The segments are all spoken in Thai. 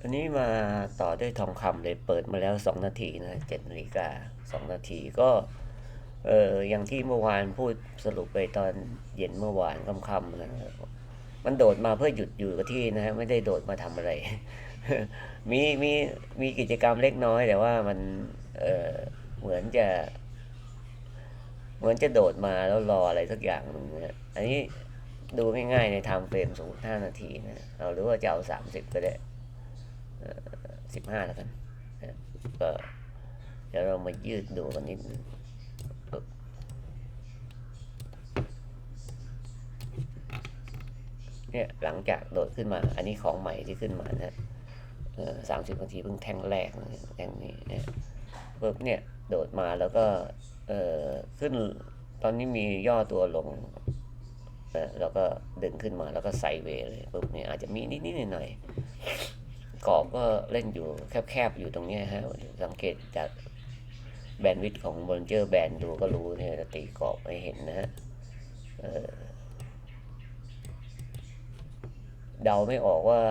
อันนี้มาต่อด้วยทองคำเลยเปิดมาแล้วสองนาทีนะเจ็ดนาฬิกาสองนาทีก็เอออย่างที่เมื่อวานพูดสรุปไปตอนเย็นเมื่อวานค่ำๆนะมันโดดมาเพื่อหยุดอยู่กับที่นะฮะไม่ได้โดดมาทำอะไร มีมีมีกิจกรรมเล็กน้อยแต่ว่ามันเออเหมือนจะ เหมือนจะโดดมาแล้วรออะไรสักอย่างหนึ่งนะอันนี้ดูง่ายๆในทม์เฟรมสมมติห้านาทีนะเอาหรือว่าจะเอาสามสิบก็ได้ สิบห้าแล้วกันก็เดี๋ยวเรามายืดดูกันนิดนึงเนี่ยหลังจากโดดขึ้นมา อันนี้ของใหม่ที่ขึ้นมานะสามสิบนาทีเพิ่งแท่งแรกแท่งนี้นะปึ๊บเนี่ยโดดมาแล้วก็เออขึ้นตอนนี้มีย่อตัวลงเอ่อแล้วก็ดึงขึ้นมาแล้วก็ไซเวย์เลยปุ๊บเนี่ยอาจจะมีนิดๆหน่อยๆ กรอบก็เล่นอยู่แคบๆอยู่ตรงนี้ฮะสังเกตจากแบนด์วิดต์ของบอลเจอร์แบนดูก็รู้เนี่ยตีกรอบให้เห็นนะฮะเดาไม่ออกว่า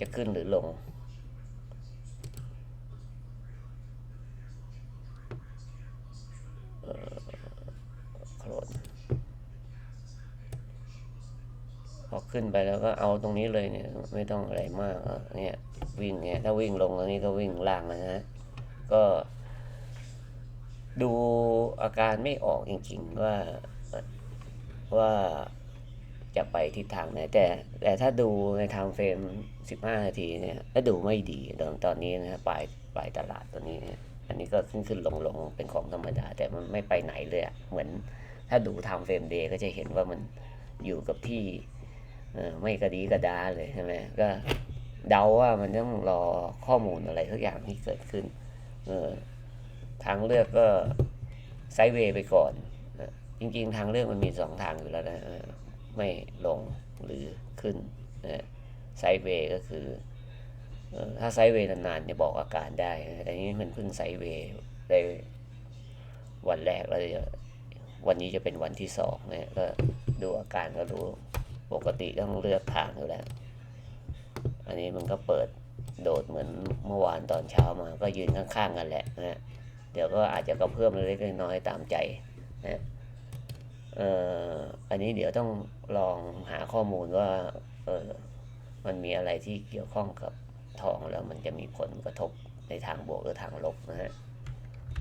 จะขึ้นหรือลง โคลนพอ ขึ้นไปแล้วก็เอาตรงนี้เลยเนี่ย ไม่ต้องอะไรมากเนี่ยวิ่งเนี่ยถ้าวิ่งลงตรงนี้ก็วิ่งล่างนะฮะก็ดูอาการไม่ออกจริงๆว่าว่าจะไปทิศทางไหนแต่แต่ถ้าดูในไทม์เฟรม 15 นาทีเนี่ยถ้าดูไม่ดีตอนตอนนี้นะฮะปลายปลายตลาดตัวนี้เนี่ยอันนี้ก็ขึ้นขึ้นลงลงเป็นของธรรมดา แต่มันไม่ไปไหนเลยอะเหมือนถ้าดูไทม์เฟรมเดย์ก็จะเห็นว่ามันอยู่กับที่ ไม่กระดีกระดาเลยใช่ไหมก็เดาว่ามันต้องรอข้อมูลอะไรทุกอย่างที่เกิดขึ้น เออทางเลือกก็ไซเวย์ไปก่อนจริงๆ ทางเลือกมันมีสองทางอยู่แล้วนะไม่ลงหรือขึ้นนะไซเวย์ก็คือถ้าไซเวย์นานๆจะบอกอาการได้แต่นี้มันเพิ่งไซเวย์ได้วันแรกแล้ววันนี้จะเป็นวันที่สองนะก็ดูอาการก็รู้ ปกติต้องเลือกทางอยู่แล้ว อันนี้มันก็เปิดโดดเหมือนเมื่อวานตอนเช้ามา ก็ยืนข้างๆกันแหละนะเดี๋ยวก็อาจจะก็เพิ่มเล็กๆน้อยๆตามใจนะเอ่ออันนี้เดี๋ยวต้องลองหาข้อมูลว่าเออมันมีอะไรที่เกี่ยวข้องกับทองแล้วมันจะมีผลกระทบในทางบวกหรือทางลบนะฮะ